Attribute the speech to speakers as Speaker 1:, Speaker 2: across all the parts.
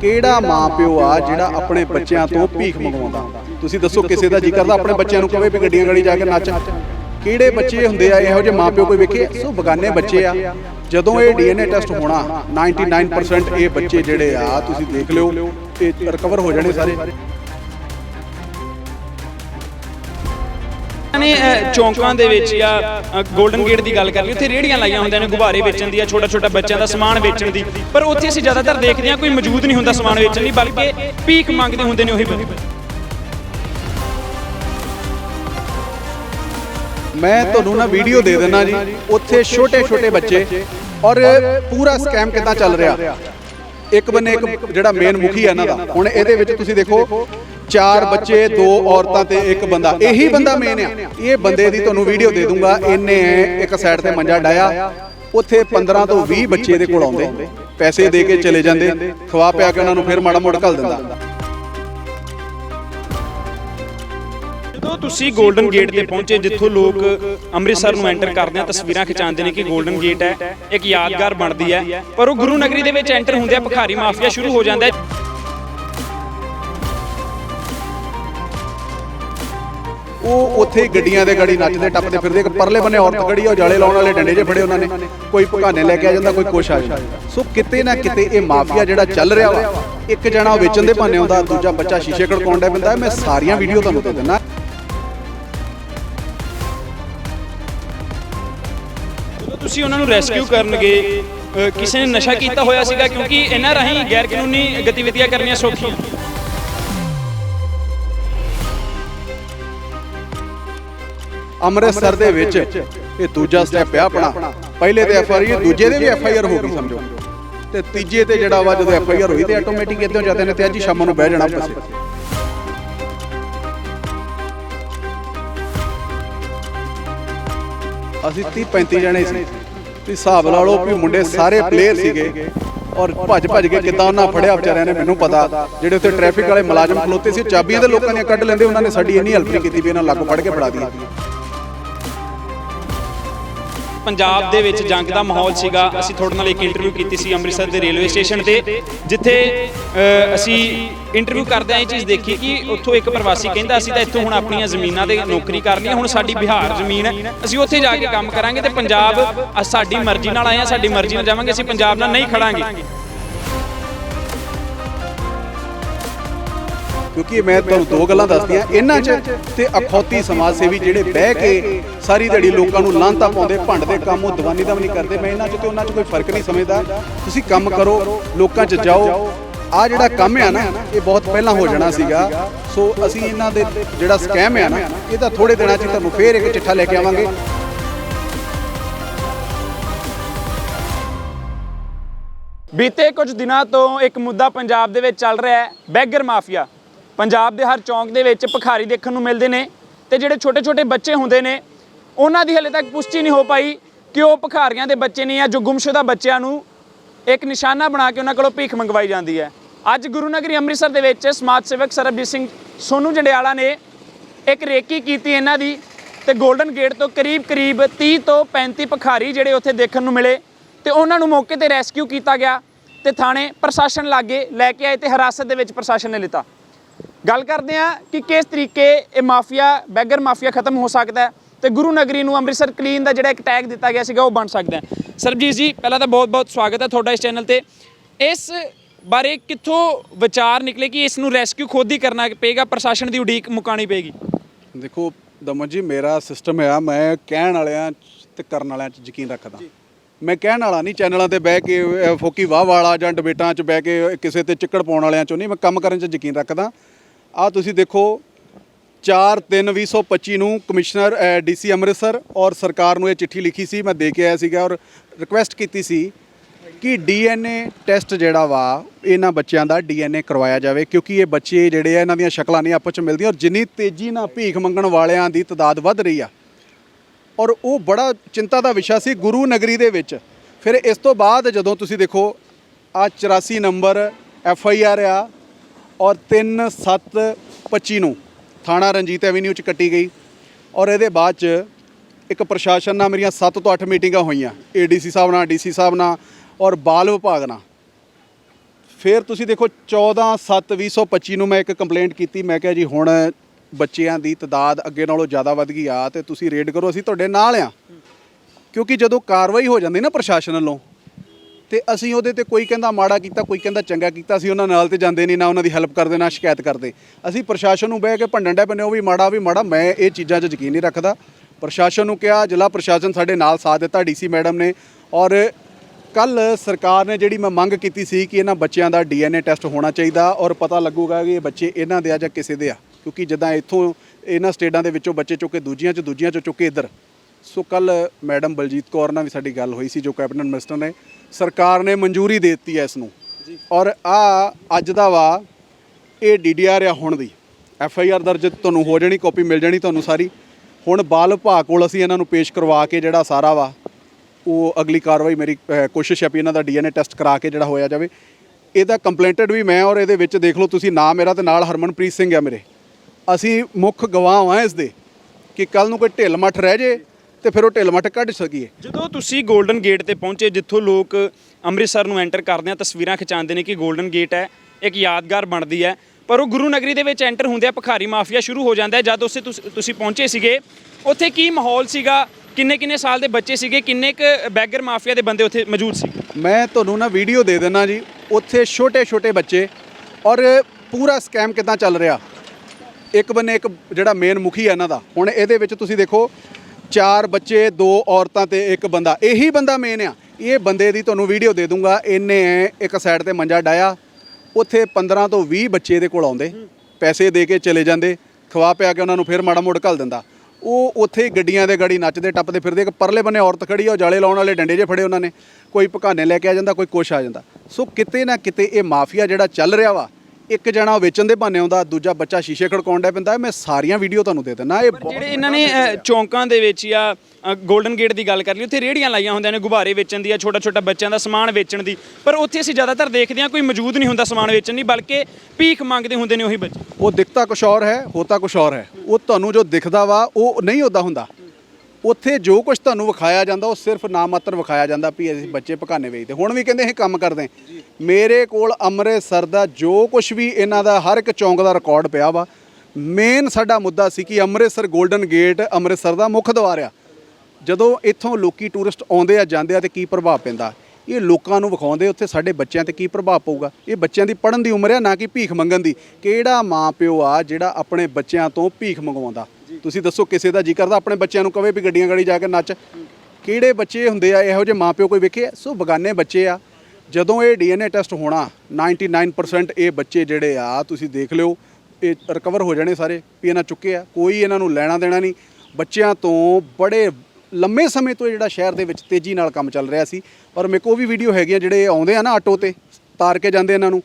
Speaker 1: ਕਿਹੜਾ ਮਾਪਿਓ ਆ ਜਿਹੜਾ ਆਪਣੇ ਬੱਚਿਆਂ ਤੋਂ ਭੀਖ ਮੰਗਵਾਉਂਦਾ? ਤੁਸੀਂ ਦੱਸੋ ਕਿਸੇ ਦਾ ਜੀ ਕਰਦਾ ਆਪਣੇ ਬੱਚਿਆਂ ਨੂੰ ਕਵੇ ਵੀ ਗੱਡੀਆਂ ਗਾੜੀ ਜਾ ਕੇ ਨੱਚ। ਕਿਹੜੇ ਬੱਚੇ ਹੁੰਦੇ ਆ ਇਹੋ ਜਿਹੇ ਮਾਪਿਓ ਕੋਈ ਵੇਖੇ? ਸੋ ਬਗਾਨੇ ਬੱਚੇ ਆ। ਜਦੋਂ ਇਹ ਡੀਐਨਏ ਟੈਸਟ ਹੋਣਾ 99% ਇਹ ਬੱਚੇ ਜਿਹੜੇ ਆ ਤੁਸੀਂ ਦੇਖ ਲਿਓ ਇਹ ਰਿਕਵਰ ਹੋ ਜਾਣੇ ਸਾਰੇ।
Speaker 2: ਨੇ ਚੌਂਕਾਂ ਦੇ ਵਿੱਚ ਜਾਂ 골ਡਨ ਗੇਟ ਦੀ ਗੱਲ ਕਰ ਲਈ ਉੱਥੇ ਰੇੜੀਆਂ ਲਾਈਆਂ ਹੁੰਦੀਆਂ ਨੇ ਗੁਬਾਰੇ ਵੇਚਣ ਦੀ ਜਾਂ ਛੋਟਾ ਛੋਟਾ ਬੱਚਿਆਂ ਦਾ ਸਮਾਨ ਵੇਚਣ ਦੀ। ਪਰ ਉੱਥੇ ਅਸੀਂ ਜ਼ਿਆਦਾਤਰ ਦੇਖਦੇ ਹਾਂ ਕੋਈ ਮੌਜੂਦ ਨਹੀਂ ਹੁੰਦਾ ਸਮਾਨ ਵੇਚਣ ਲਈ ਬਲਕਿ ਭੀਖ ਮੰਗਦੇ ਹੁੰਦੇ ਨੇ ਉਹੀ ਬੰਦੇ।
Speaker 1: ਮੈਂ ਤੁਹਾਨੂੰ ਨਾ ਵੀਡੀਓ ਦੇ ਦੇਣਾ ਜੀ ਉੱਥੇ ਛੋਟੇ ਛੋਟੇ ਬੱਚੇ ਔਰ ਪੂਰਾ ਸਕੈਮ ਕਿਦਾਂ ਚੱਲ ਰਿਹਾ। ਇੱਕ ਬੰਨੇ ਇੱਕ ਜਿਹੜਾ ਮੇਨ ਮੁਖੀ ਹੈ ਇਹਨਾਂ ਦਾ ਹੁਣ ਇਹਦੇ ਵਿੱਚ ਤੁਸੀਂ ਦੇਖੋ ਚਾਰ ਬੱਚੇ ਦੋ ਔਰਤਾਂ ਤੇ ਇੱਕ ਬੰਦਾ। ਇਹੀ ਬੰਦਾ ਮੇਨ ਆ। ਇਹ ਬੰਦੇ ਦੀ ਤੁਹਾਨੂੰ ਵੀਡੀਓ ਦੇ ਦੂੰਗਾ। ਇਹਨੇ ਇੱਕ ਸਾਈਡ ਤੇ ਮੰਜਾ ਡਾਇਆ ਉੱਥੇ 15 ਤੋਂ 20 ਬੱਚੇ ਇਹਦੇ ਕੋਲ ਆਉਂਦੇ। ਪੈਸੇ ਦੇ ਕੇ ਚਲੇ ਜਾਂਦੇ। ਖਵਾ ਪਿਆ ਕੇ ਉਹਨਾਂ ਨੂੰ ਫਿਰ ਮਾੜਾ ਮੋੜ ਘੱਲ ਦਿੰਦਾ।
Speaker 2: ਜਦੋਂ ਤੁਸੀਂ 골ਡਨ ਗੇਟ ਤੇ ਪਹੁੰਚੇ ਜਿੱਥੋਂ ਲੋਕ ਅੰਮ੍ਰਿਤਸਰ ਨੂੰ ਐਂਟਰ ਕਰਦੇ ਆ ਤਸਵੀਰਾਂ ਖਿਚਾਉਂਦੇ ਨੇ ਕਿ 골ਡਨ ਗੇਟ ਹੈ ਇੱਕ ਯਾਦਗਾਰ ਬਣਦੀ ਹੈ। ਪਰ ਉਹ ਗੁਰੂ ਨਗਰੀ ਦੇ ਵਿੱਚ ਐਂਟਰ ਹੁੰਦੇ ਆ ਭਿਖਾਰੀ ਮਾਫੀਆ ਸ਼ੁਰੂ ਹੋ ਜਾਂਦਾ ਹੈ
Speaker 1: ਉਹ ਉੱਥੇ ਹੀ ਗੱਡੀਆਂ ਦੇ ਗਾੜੀ ਨੱਚਦੇ, ਟੱਪਦੇ ਫਿਰਦੇ, ਇੱਕ ਪਰਲੇ ਬੰਨੇ ਔਰਤ ਖੜੀ ਆ ਜਾਲੇ ਲਾਉਣ ਵਾਲੇ ਡੰਡੇ ਜੇ ਫੜੇ ਉਹਨਾਂ ਨੇ। ਕੋਈ ਭਗਾਨੇ ਲੈ ਕੇ ਆ ਜਾਂਦਾ, ਕੋਈ ਕੁਛ ਆ ਜਾਂਦਾ। ਸੋ ਕਿਤੇ ਨਾ ਕਿਤੇ ਇਹ ਮਾਫੀਆ ਜਿਹੜਾ ਚੱਲ ਰਿਹਾ ਵਾ, ਇੱਕ ਜਣਾ ਵੇਚਣ ਦੇ ਭਾਨੇ ਆਉਂਦਾ, ਦੂਜਾ ਬੱਚਾ ਸ਼ੀਸ਼ੇ ਖੜਕਾਉਣ ਦਾ ਬੰਦਾ ਮੈਂ ਸਾਰੀਆਂ ਵੀਡੀਓ ਤੁਹਾਨੂੰ ਦੇ ਦਿੰਦਾ।
Speaker 2: ਜਦੋਂ ਤੁਸੀਂ ਉਹਨਾਂ ਨੂੰ ਰੈਸਕਿਊ ਕਰਨਗੇ ਕਿਸੇ ਨੇ ਨਸ਼ਾ ਕੀਤਾ ਹੋਇਆ ਸੀਗਾ ਕਿਉਂਕਿ ਇਹਨਾਂ ਰਾਹੀਂ ਗੈਰ ਕਾਨੂੰਨੀ ਗਤੀਵਿਧੀਆਂ ਕਰਨੀਆਂ ਸੌਖੀਆਂ।
Speaker 1: ਅੰਮ੍ਰਿਤਸਰ ਦੇ ਵਿੱਚ ਇਹ ਦੂਜਾ ਸਟੈਪ ਆ ਆਪਣਾ। ਪਹਿਲੇ ਤੇ ਐਫ ਆਈ ਆਰ ਦੂਜੇ ਦੇ ਵੀ ਐਫ ਆਈ ਆਰ ਹੋ ਗਈ, ਸਮਝੋ। ਤੇ ਤੀਜੇ ਤੇ ਜਿਹੜਾ ਵਾ ਜਦੋਂ ਐਫ ਆਈ ਆਰ ਹੋਈ ਤੇ ਆਟੋਮੈਟਿਕ ਇਦਾਂ ਜਾਂਦੇ ਨੇ ਤੇ ਅੱਜ ਹੀ ਸ਼ਾਮ ਨੂੰ ਬਹਿ ਜਾਣਾ ਪਾਸੇ ਅਸੀਂ 30 35 ਜਣੇ ਸੀ। ਤੇ ਹਿਸਾਬ ਲਾ ਲਓ ਵੀ ਮੁੰਡੇ ਸਾਰੇ ਪਲੇਅਰ ਸੀਗੇ ਔਰ ਭੱਜ ਭੱਜ ਕੇ ਕਿੱਦਾਂ ਉਹਨਾਂ ਫੜਿਆ ਵਿਚਾਰਿਆਂ ਨੇ, ਮੈਨੂੰ ਪਤਾ। ਜਿਹੜੇ ਉੱਥੇ ਟ੍ਰੈਫਿਕ ਵਾਲੇ ਮੁਲਾਜ਼ਮ ਖਲੋਤੇ ਸੀ, ਚਾਬੀਆਂ ਦੇ ਲੋਕਾਂ ਦੀਆਂ ਕੱਢ ਲੈਂਦੇ, ਉਹਨਾਂ ਨੇ ਸਾਡੀ ਇੰਨੀ ਹੈਲਪ ਨਹੀਂ ਕੀਤੀ ਵੀ ਇਹਨਾਂ ਲੱਗ ਫੜ ਕੇ ਫੜਾ ਦਿੱਤੀ
Speaker 2: ਪੰਜਾਬ ਦੇ ਵਿੱਚ ਜੰਗ ਦਾ ਮਾਹੌਲ ਸੀਗਾ। ਅਸੀਂ ਤੁਹਾਡੇ ਨਾਲ ਇੱਕ ਇੰਟਰਵਿਊ ਕੀਤੀ ਸੀ ਅੰਮ੍ਰਿਤਸਰ ਦੇ ਰੇਲਵੇ ਸਟੇਸ਼ਨ ਤੇ, ਜਿੱਥੇ ਅਸੀਂ ਇੰਟਰਵਿਊ ਕਰਦਿਆਂ ਇਹ ਚੀਜ਼ ਦੇਖੀ ਕਿ ਉੱਥੋਂ ਇੱਕ ਪ੍ਰਵਾਸੀ ਕਹਿੰਦਾ, ਅਸੀਂ ਤਾਂ ਇੱਥੋਂ ਹੁਣ ਆਪਣੀਆਂ ਜ਼ਮੀਨਾਂ ਤੇ ਨੌਕਰੀ ਕਰਨੀ ਹੈ ਹੁਣ ਸਾਡੀ ਬਿਹਾਰ ਜ਼ਮੀਨ ਹੈ। ਅਸੀਂ ਉੱਥੇ ਜਾ ਕੇ ਕੰਮ ਕਰਾਂਗੇ ਤੇ ਪੰਜਾਬ ਸਾਡੀ ਮਰਜ਼ੀ ਨਾਲ ਆਏ ਆ, ਸਾਡੀ ਮਰਜ਼ੀ ਨਾਲ ਜਾਵਾਂਗੇ, ਅਸੀਂ ਪੰਜਾਬ ਨਾਲ ਨਹੀਂ ਖੜਾਂਗੇ।
Speaker 1: ਕਿਉਂਕਿ ਮੈਂ ਤੁਹਾਨੂੰ ਦੋ ਗੱਲਾਂ ਦੱਸਦੀਆਂ, ਇਹਨਾਂ 'ਚ ਤੇ ਅਖੌਤੀ ਸਮਾਜ ਸੇਵੀ ਜਿਹੜੇ ਬਹਿ ਕੇ ਸਾਰੀ ਦਿਹਾੜੀ ਲੋਕਾਂ ਨੂੰ ਲਾਂਤਾ ਪਾਉਂਦੇ, ਭੰਡ ਦੇ ਕੰਮ, ਉਹ ਦਵਾਨੀ ਦਾ ਵੀ ਨਹੀਂ ਕਰਦੇ, ਮੈਂ ਇਹਨਾਂ 'ਚ ਤੇ ਉਹਨਾਂ 'ਚ ਕੋਈ ਫ਼ਰਕ ਨਹੀਂ ਸਮਝਦਾ। ਤੁਸੀਂ ਕੰਮ ਕਰੋ, ਲੋਕਾਂ 'ਚ ਜਾਓ। ਆ ਜਿਹੜਾ ਕੰਮ ਆ ਨਾ, ਇਹ ਬਹੁਤ ਪਹਿਲਾਂ ਹੋ ਜਾਣਾ ਸੀਗਾ। ਸੋ ਅਸੀਂ ਇਹਨਾਂ ਦੇ ਜਿਹੜਾ ਸਕੈਮ ਆ ਨਾ, ਇਹ ਤਾਂ ਥੋੜੇ ਦਿਨਾਂ 'ਚ ਤੁਹਾਨੂੰ ਫੇਰ ਇੱਕ ਚਿੱਠਾ ਲੈ ਕੇ ਆਵਾਂਗੇ।
Speaker 2: ਬੀਤੇ ਕੁਝ ਦਿਨਾਂ ਤੋਂ ਇੱਕ ਮੁੱਦਾ ਪੰਜਾਬ ਦੇ ਵਿੱਚ ਚੱਲ ਰਿਹਾ ਹੈ, ਬੈਗਰ ਮਾਫੀਆ। ਪੰਜਾਬ ਦੇ ਹਰ ਚੌਂਕ ਦੇ ਵਿੱਚ ਭਿਖਾਰੀ ਦੇਖਣ ਨੂੰ ਮਿਲਦੇ ਨੇ ਤੇ ਜਿਹੜੇ ਛੋਟੇ-ਛੋਟੇ ਬੱਚੇ ਹੁੰਦੇ ਨੇ, ਉਹਨਾਂ ਦੀ ਹਲੇ ਤੱਕ ਪੁਸ਼ਟੀ ਨਹੀਂ ਹੋ ਪਾਈ ਕਿ ਉਹ ਭਿਖਾਰੀਆਂ ਦੇ ਬੱਚੇ ਨਹੀਂ ਆ ਜੋ ਗੁੰਮਸ਼ੁਦਾ ਬੱਚਿਆਂ ਨੂੰ ਇੱਕ ਨਿਸ਼ਾਨਾ ਬਣਾ ਕੇ ਉਹਨਾਂ ਕੋਲੋਂ ਭੀਖ ਮੰਗਵਾਈ ਜਾਂਦੀ ਹੈ। ਅੱਜ ਗੁਰੂ ਨਗਰੀ ਅੰਮ੍ਰਿਤਸਰ ਦੇ ਵਿੱਚ ਸਮਾਜ ਸੇਵਕ ਸਰਬਜੀਤ ਸਿੰਘ ਸੋਨੂ ਜੰਡਿਆਲਾ ਨੇ ਇੱਕ ਰੇਕੀ ਕੀਤੀ ਇਹਨਾਂ ਦੀ ਤੇ 골ਡਨ ਗੇਟ ਤੋਂ ਕਰੀਬ-ਕਰੀਬ 30 ਤੋਂ 35 ਭਿਖਾਰੀ ਜਿਹੜੇ ਉੱਥੇ ਦੇਖਣ ਨੂੰ ਮਿਲੇ ਤੇ ਉਹਨਾਂ ਨੂੰ ਮੌਕੇ ਤੇ ਰੈਸਕਿਊ ਕੀਤਾ ਗਿਆ ਤੇ ਥਾਣੇ ਪ੍ਰਸ਼ਾਸਨ ਲਾਗੇ ਲੈ ਕੇ ਆਏ ਤੇ ਹਿਰਾਸਤ ਦੇ ਵਿੱਚ ਪ੍ਰਸ਼ਾਸਨ ਨੇ ਲਿੱਤਾ। ਗੱਲ ਕਰਦੇ ਹਾਂ ਕਿ ਕਿਸ ਤਰੀਕੇ ਇਹ ਮਾਫੀਆ ਬੈਗਰ ਮਾਫੀਆ ਖਤਮ ਹੋ ਸਕਦਾ ਹੈ ਤੇ ਗੁਰੂ ਨਗਰੀ ਨੂੰ ਅੰਮ੍ਰਿਤਸਰ ਕਲੀਨ ਦਾ ਜਿਹੜਾ ਇੱਕ ਟੈਗ ਦਿੱਤਾ ਗਿਆ ਸੀਗਾ ਉਹ ਬਣ ਸਕਦਾ ਹੈ। ਸਰਬਜੀਤ ਜੀ ਪਹਿਲਾਂ ਤਾਂ ਬਹੁਤ-ਬਹੁਤ ਸਵਾਗਤ ਹੈ ਤੁਹਾਡਾ ਇਸ ਚੈਨਲ ਤੇ। ਇਸ ਬਾਰੇ ਕਿੱਥੋਂ ਵਿਚਾਰ ਨਿਕਲੇ ਕਿ ਇਸ ਨੂੰ ਰੈਸਕਿਊ ਖੁਦ ਹੀ ਕਰਨਾ ਪਏਗਾ ਪ੍ਰਸ਼ਾਸਨ ਦੀ ਉਡੀਕ ਮੁਕਾਣੀ ਪਏਗੀ?
Speaker 1: ਦੇਖੋ ਦਮਨ ਜੀ ਮੇਰਾ ਸਿਸਟਮ ਆ ਮੈਂ ਕਹਿਣ ਵਾਲਿਆਂ 'ਚ ਤੇ ਕਰਨ ਵਾਲਿਆਂ 'ਚ ਯਕੀਨ ਰੱਖਦਾ। ਮੈਂ ਕਹਿਣ ਵਾਲਾ ਨਹੀਂ ਚੈਨਲਾਂ ਤੇ ਬਹਿ ਕੇ ਫੋਕੀ ਵਾਹ ਵਾਲਾ ਜਾਂ ਡਿਬੇਟਾਂ 'ਚ ਬਹਿ ਕੇ ਕਿਸੇ ਤੇ ਚਿੱਕੜ ਪਾਉਣ ਵਾਲਿਆਂ 'ਚੋਂ ਨਹੀਂ ਮੈਂ ਕੰਮ ਕਰਨ 'ਚ ਯਕੀਨ ਰੱਖਦਾ। ਆ ਤੁਸੀਂ ਦੇਖੋ 4 3 2025 ਨੂੰ ਕਮਿਸ਼ਨਰ ਡੀਸੀ ਅੰਮ੍ਰਿਤਸਰ ਔਰ ਸਰਕਾਰ ਨੂੰ ਇਹ ਚਿੱਠੀ ਲਿਖੀ ਸੀ, ਮੈਂ ਦੇ ਕੇ ਆਇਆ ਸੀਗਾ ਔਰ ਰਿਕੁਐਸਟ ਕੀਤੀ ਸੀ ਕਿ ਡੀਐਨਏ ਟੈਸਟ ਜਿਹੜਾ ਵਾ, ਇਹਨਾਂ ਬੱਚਿਆਂ ਦਾ ਡੀਐਨਏ ਕਰਵਾਇਆ ਜਾਵੇ, ਕਿਉਂਕਿ ਇਹ ਬੱਚੇ ਜਿਹੜੇ ਆ, ਇਹਨਾਂ ਦੀਆਂ ਸ਼ਕਲਾਂ ਨਹੀਂ ਆਪਸ ਚ ਮਿਲਦੀਆਂ ਔਰ ਜਿੰਨੀ ਤੇਜ਼ੀ ਨਾਲ ਭੀਖ ਮੰਗਣ ਵਾਲਿਆਂ ਦੀ ਤਦਾਦ ਵੱਧ ਰਹੀ ਆ। ਔਰ ਉਹ ਬੜਾ ਚਿੰਤਾ ਦਾ ਵਿਸ਼ਾ ਸੀ ਗੁਰੂ ਨਗਰੀ ਦੇ ਵਿੱਚ। ਫਿਰ ਇਸ ਤੋਂ ਬਾਅਦ ਜਦੋਂ ਤੁਸੀਂ ਦੇਖੋ, ਆ 84 ਨੰਬਰ ਐਫ ਆਈ ਆਰ ਆ ਔਰ 3725 ਨੂੰ ਥਾਣਾ ਰਣਜੀਤ ਐਵੀਨਿਊ ਚ ਕੱਟੀ ਗਈ। ਔਰ ਇਹਦੇ ਬਾਅਦ ਚ ਇੱਕ ਪ੍ਰਸ਼ਾਸਨ ਨਾਲ ਮੇਰੀਆਂ 7 ਤੋਂ 8 ਮੀਟਿੰਗਾਂ ਹੋਈਆਂ। ਏਡੀਸੀ ਸਾਹਿਬ ਨਾਲ, ਡੀਸੀ ਸਾਹਿਬ ਨਾਲ ਔਰ ਬਾਲ ਵਿਭਾਗ ਨਾਲ। ਫਿਰ ਤੁਸੀਂ ਦੇਖੋ 14 7 2025 ਨੂੰ ਮੈਂ ਇੱਕ ਕੰਪਲੇਂਟ ਕੀਤੀ। ਮੈਂ ਕਿਹਾ ਜੀ ਹੁਣ ਬੱਚਿਆਂ ਦੀ ਤਦਾਦ ਅੱਗੇ ਨਾਲੋਂ ਜ਼ਿਆਦਾ ਵੱਧ ਗਈ ਆ ਤੇ ਤੁਸੀਂ ਰੇਡ ਕਰੋ, ਅਸੀਂ ਤੁਹਾਡੇ ਨਾਲ ਆ। ਕਿਉਂਕਿ ਜਦੋਂ ਕਾਰਵਾਈ ਹੋ ਜਾਂਦੀ ਨਾ ਪ੍ਰਸ਼ਾਸਨ ਵੱਲੋਂ ਤੇ ਅਸੀਂ ਉਹਦੇ ਤੇ ਕੋਈ ਕਹਿੰਦਾ ਮਾੜਾ ਕੀਤਾ, ਕੋਈ ਕਹਿੰਦਾ ਚੰਗਾ ਕੀਤਾ, ਅਸੀਂ ਉਹਨਾਂ ਨਾਲ ਤੇ ਜਾਂਦੇ ਨਹੀਂ, ਨਾ ਉਹਨਾਂ ਦੀ ਹੈਲਪ ਕਰਦੇ, ਨਾ ਸ਼ਿਕਾਇਤ ਕਰਦੇ। ਅਸੀਂ ਪ੍ਰਸ਼ਾਸਨ ਨੂੰ ਬਹਿ ਕੇ ਭੰਡਣ ਡੈ ਪੈਂਦੇ ਉਹ ਵੀ ਮਾੜਾ ਵੀ ਮਾੜਾ, ਮੈਂ ਇਹ ਚੀਜ਼ਾਂ 'ਚ ਯਕੀਨ ਨਹੀਂ ਰੱਖਦਾ। ਪ੍ਰਸ਼ਾਸਨ ਨੂੰ ਕਿਹਾ, ਜ਼ਿਲ੍ਹਾ ਪ੍ਰਸ਼ਾਸਨ ਸਾਡੇ ਨਾਲ ਸਾਥ ਦਿੱਤਾ ਡੀਸੀ ਮੈਡਮ ਨੇ। ਔਰ ਕੱਲ ਸਰਕਾਰ ਨੇ ਜਿਹੜੀ ਮੈਂ ਮੰਗ ਕੀਤੀ ਸੀ ਕਿ ਇਹਨਾਂ ਬੱਚਿਆਂ ਦਾ ਡੀਐਨਏ ਟੈਸਟ ਹੋਣਾ ਚਾਹੀਦਾ, ਔਰ ਪਤਾ ਲੱਗੂਗਾ ਕਿ ਇਹ ਬੱਚੇ ਇਹਨਾਂ ਦੇ ਆ ਜਾਂ ਕਿਸੇ ਦੇ ਆ। ਕਿਉਂਕਿ ਜਦਾਂ ਇੱਥੋਂ ਇਹਨਾਂ ਸਟੇਟਾਂ ਦੇ ਵਿੱਚੋਂ ਬੱਚੇ ਚੁੱਕੇ ਦੂਜੀਆਂ 'ਚ ਦੂਜੀਆਂ 'ਚ ਚੁੱਕੇ ਇੱਧਰ। ਸੋ ਕੱਲ ਮੈਡਮ ਬਲਜੀਤ ਕੌਰ ਨਾਲ ਵੀ ਸਾਡੀ ਗੱਲ ਹੋਈ ਸੀ ਜੋ ਕੈਬਨਿਟ ਮਿਨਿਸਟਰ ਨੇ ਸਰਕਾਰ ਨੇ ਮਨਜ਼ੂਰੀ ਦੇ ਦਿੱਤੀ ਹੈ ਇਸ ਨੂੰ ਔਰ ਆ ਅੱਜ ਦਾ ਵਾ ਇਹ ਡੀਡੀਆਰ ਆ ਹੁਣ ਦੀ। ਐਫ ਆਈ ਆਰ ਦਰਜ ਤੁਹਾਨੂੰ ਹੋ ਜਾਣੀ ਕਾਪੀ ਮਿਲ ਜਾਣੀ ਤੁਹਾਨੂੰ ਸਾਰੀ। ਹੁਣ ਬਾਲ ਵਿਭਾਗ ਕੋਲ ਅਸੀਂ ਇਹਨਾਂ ਨੂੰ ਪੇਸ਼ ਕਰਵਾ ਕੇ ਜਿਹੜਾ ਸਾਰਾ ਵਾ ਉਹ ਅਗਲੀ ਕਾਰਵਾਈ ਮੇਰੀ ਕੋਸ਼ਿਸ਼ ਹੈ ਵੀ ਇਹਨਾਂ ਦਾ ਡੀਐਨਏ ਟੈਸਟ ਕਰਾ ਕੇ ਜਿਹੜਾ ਹੋਇਆ ਜਾਵੇ। ਇਹਦਾ ਕੰਪਲੇਂਟਡ ਵੀ ਮੈਂ ਔਰ ਇਹਦੇ ਵਿੱਚ ਦੇਖ ਲਓ ਤੁਸੀਂ ਨਾਮ ਮੇਰਾ ਤੇ ਨਾਲ ਹਰਮਨਪ੍ਰੀਤ ਸਿੰਘ ਆ ਮੇਰੇ। ਅਸੀਂ ਮੁੱਖ ਗਵਾਹ ਹਾਂ ਇਸ ਦੇ ਕਿ ਕੱਲ ਨੂੰ ਕੋਈ ਢਿੱਲ ਮੱਠ ਰਹਿ ਜੇ ਤੇ ਫਿਰ ਉਹ ਢਿੱਲ ਮੱਠ ਕੱਢ ਸਕੀਏ
Speaker 2: ਜਦੋਂ ਤੁਸੀਂ 골ਡਨ ਗੇਟ ਤੇ ਪਹੁੰਚੇ ਜਿੱਥੋਂ ਲੋਕ ਅੰਮ੍ਰਿਤਸਰ ਨੂੰ ਐਂਟਰ ਕਰਦੇ ਆ ਤਸਵੀਰਾਂ ਖਿਚਾਉਂਦੇ ਨੇ ਕਿ 골ਡਨ ਗੇਟ ਹੈ ਇੱਕ ਯਾਦਗਾਰ ਬਣਦੀ ਹੈ। ਪਰ ਉਹ ਗੁਰੂ ਨਗਰੀ ਦੇ ਵਿੱਚ ਐਂਟਰ ਹੁੰਦੇ ਆ ਭਿਖਾਰੀ ਮਾਫੀਆ ਸ਼ੁਰੂ ਹੋ ਜਾਂਦਾ ਹੈ। ਜਦ ਉਸੇ ਤੁਸ- ਤੁਸੀਂ ਪਹੁੰਚੇ ਸੀਗੇ ਉੱਥੇ ਕੀ ਮਾਹੌਲ ਸੀਗਾ? ਕਿੰਨੇ ਕਿੰਨੇ ਸਾਲ ਦੇ ਬੱਚੇ ਸੀਗੇ? ਕਿੰਨੇ ਕ ਬੈਗਰ ਮਾਫੀਆ ਦੇ ਬੰਦੇ ਉੱਥੇ ਮੌਜੂਦ ਸੀ?
Speaker 1: ਮੈਂ ਤੁਹਾਨੂੰ ਨਾ ਵੀਡੀਓ ਦੇ ਦਿੰਦਾ ਜੀ ਉੱਥੇ ਛੋਟੇ ਛੋਟੇ ਬੱਚੇ ਔਰ ਪੂਰਾ ਸਕੈਮ ਕਿਦਾਂ ਚੱਲ ਰਿਹਾ? ਇੱਕ ਬੰਨੇ ਇੱਕ ਜਿਹੜਾ ਮੇਨ ਮੁਖੀ ਹੈ ਇਹਨਾਂ ਦਾ ਹੁਣ ਇਹਦੇ ਵਿੱਚ ਤੁਸੀਂ ਦੇਖੋ ਚਾਰ ਬੱਚੇ, ਦੋ ਔਰਤਾਂ ਤੇ ਇੱਕ ਬੰਦਾ। ਇਹੀ ਬੰਦਾ ਮੇਨ ਆ। ਇਹ ਬੰਦੇ ਦੀ ਤੁਹਾਨੂੰ ਵੀਡੀਓ ਦੇ ਦੂੰਗਾ। ਇਹਨੇ ਇੱਕ ਸਾਈਡ ਤੇ ਮੰਜਾ ਡਾਇਆ ਉੱਥੇ 15 ਤੋਂ 20 ਬੱਚੇ ਇਹਦੇ ਕੋਲ ਆਉਂਦੇ। ਪੈਸੇ ਦੇ ਕੇ ਚਲੇ ਜਾਂਦੇ। ਖਵਾ ਪਿਆ ਕੇ ਉਹਨਾਂ ਨੂੰ ਫਿਰ ਮਾੜਾ ਮੋੜ ਘੱਲ ਦਿੰਦਾ। ਉਹ ਉੱਥੇ ਹੀ ਗੱਡੀਆਂ ਦੇ ਗਾੜੀ ਨੱਚਦੇ, ਟੱਪਦੇ ਫਿਰਦੇ। ਇੱਕ ਪਰਲੇ ਬੰਨੇ ਔਰਤ ਖੜੀ ਆ, ਉਹ ਜਾਲੇ ਲਾਉਣ ਵਾਲੇ ਡੰਡੇ ਜੇ ਫੜੇ ਉਹਨਾਂ ਨੇ। ਕੋਈ ਭਕਾਨੇ ਲੈ ਕੇ ਆ ਜਾਂਦਾ, ਕੋਈ ਕੁਛ ਆ ਜਾਂਦਾ। ਸੋ ਕਿਤੇ ਨਾ ਕਿਤੇ ਇਹ ਮਾਫੀਆ ਜਿਹੜਾ ਚੱਲ ਰਿਹਾ ਵਾ ਇੱਕ ਜਣਾ ਉਹ ਵੇਚਣ ਦੇ ਬਹਾਨੇ ਆਉਂਦਾ ਦੂਜਾ ਬੱਚਾ ਸ਼ੀਸ਼ੇ ਖੜਕਾਉਣ ਡਿਆ ਪੈਂਦਾ ਮੈਂ ਸਾਰੀਆਂ ਵੀਡੀਓ ਤੁਹਾਨੂੰ ਦੇ ਦਿੰਦਾ। ਇਹ ਬਹੁਤ
Speaker 2: ਜਿਹੜੇ ਇਹਨਾਂ ਨੇ ਅ, ਚੌਂਕਾਂ ਦੇ ਵਿੱਚ ਜਾਂ 골ਡਨ ਗੇਟ ਦੀ ਗੱਲ ਕਰ ਲਈ ਉੱਥੇ ਰੇੜੀਆਂ ਲਾਈਆਂ ਹੁੰਦੀਆਂ ਨੇ ਗੁਬਾਰੇ ਵੇਚਣ ਦੀ ਜਾਂ ਛੋਟਾ ਛੋਟਾ ਬੱਚਿਆਂ ਦਾ ਸਮਾਨ ਵੇਚਣ ਦੀ। ਪਰ ਉੱਥੇ ਅਸੀਂ ਜ਼ਿਆਦਾਤਰ ਦੇਖਦੇ ਹਾਂ ਕੋਈ ਮੌਜੂਦ ਨਹੀਂ ਹੁੰਦਾ ਸਮਾਨ ਵੇਚਣ ਦੀ ਬਲਕਿ ਭੀਖ ਮੰਗਦੇ ਹੁੰਦੇ ਨੇ ਉਹੀ ਬੱਚੇ।
Speaker 1: ਉਹ ਦਿਖਤਾ ਕੁਛ ਔਰ ਹੈ ਹੋਤਾ ਕੁਛ ਔਰ ਹੈ। ਉਹ ਤੁਹਾਨੂੰ ਜੋ ਦਿਖਦਾ ਵਾ ਉਹ ਨਹੀਂ ਉਦਾਂ ਹੁੰਦਾ। ਉੱਥੇ ਜੋ ਕੁਝ ਤੁਹਾਨੂੰ ਵਿਖਾਇਆ ਜਾਂਦਾ ਉਹ ਸਿਰਫ ਨਾਮਾਤਰ ਵਿਖਾਇਆ ਜਾਂਦਾ ਵੀ ਅਸੀਂ ਬੱਚੇ ਭਕਾਨੇ ਵੇਚਦੇ। ਹੁਣ ਵੀ ਕਹਿੰਦੇ ਇਹ ਕੰਮ ਕਰਦੇ ਮੇਰੇ ਕੋਲ ਅੰਮ੍ਰਿਤਸਰ ਦਾ ਜੋ ਕੁਝ ਵੀ ਇਹਨਾਂ ਦਾ ਹਰ ਇੱਕ ਚੌਂਕ ਦਾ ਰਿਕਾਰਡ ਪਿਆ ਵਾ। ਮੇਨ ਸਾਡਾ ਮੁੱਦਾ ਸੀ ਕਿ ਅੰਮ੍ਰਿਤਸਰ 골ਡਨ ਗੇਟ ਅੰਮ੍ਰਿਤਸਰ ਦਾ ਮੁੱਖ ਦੁਆਰ ਆ। ਜਦੋਂ ਇੱਥੋਂ ਲੋਕੀ ਟੂਰਿਸਟ ਆਉਂਦੇ ਆ ਜਾਂਦੇ ਆ ਤੇ ਕੀ ਪ੍ਰਭਾਵ ਪੈਂਦਾ? ਇਹ ਲੋਕਾਂ ਨੂੰ ਵਿਖਾਉਂਦੇ ਉੱਥੇ ਸਾਡੇ ਬੱਚਿਆਂ ਤੇ ਕੀ ਪ੍ਰਭਾਵ ਪਊਗਾ? ਇਹ ਬੱਚਿਆਂ ਦੀ ਪੜ੍ਹਨ ਦੀ ਉਮਰ ਆ ਨਾ ਕਿ ਭੀਖ ਮੰਗਣ ਦੀ। ਕਿਹੜਾ ਮਾਂ ਪਿਓ ਆ ਜਿਹੜਾ ਆਪਣੇ ਬੱਚਿਆਂ ਤੋਂ ਭੀਖ ਮੰਗਵਾਉਂਦਾ? ਤੁਸੀਂ ਦੱਸੋ ਕਿਸੇ ਦਾ ਜੀ ਕਰਦਾ? ਆਪਣੇ ਬੱਚਿਆਂ ਨੂੰ ਕਵੇ ਵੀ ਗੱਡੀਆਂ ਗਾੜੀ ਜਾ ਕੇ ਨੱਚ। ਕਿਹੜੇ ਬੱਚੇ ਹੁੰਦੇ ਆ? ਇਹੋ ਜਿਹੇ ਮਾਂ ਪਿਓ ਕੋਈ ਵੇਖੇ? ਆ? ਸੋ ਬਗਾਨੇ ਬੱਚੇ ਆ। ਜਦੋਂ ਇਹ ਡੀਐਨਏ ਟੈਸਟ ਹੋਣਾ 99% ਇਹ ਬੱਚੇ ਜਿਹੜੇ ਆ, ਤੁਸੀਂ ਦੇਖ ਲਿਓ, ਇਹ ਰਿਕਵਰ ਹੋ ਜਾਣੇ ਸਾਰੇ, ਵੀ ਇਹਨਾਂ ਚੁੱਕੇ ਆ। ਕੋਈ ਇਹਨਾਂ ਨੂੰ ਲੈਣਾ ਦੇਣਾ ਨਹੀਂ। ਬੱਚਿਆਂ ਤੋਂ ਬੜੇ ਲੰਮੇ ਸਮੇਂ ਤੋਂ ਜਿਹੜਾ ਸ਼ਹਿਰ ਦੇ ਵਿੱਚ ਤੇਜ਼ੀ ਨਾਲ ਕੰਮ ਚੱਲ ਰਿਹਾ ਸੀ। ਔਰ ਮੇਰੇ ਕੋਲ ਵੀ ਵੀਡੀਓ ਹੈਗੀਆਂ ਜਿਹੜੇ ਆਉਂਦੇ ਆ ਨਾ ਆਟੋ ਤੇ, ਤਾਰ ਕੇ ਜਾਂਦੇ ਇਹਨਾਂ ਨੂੰ।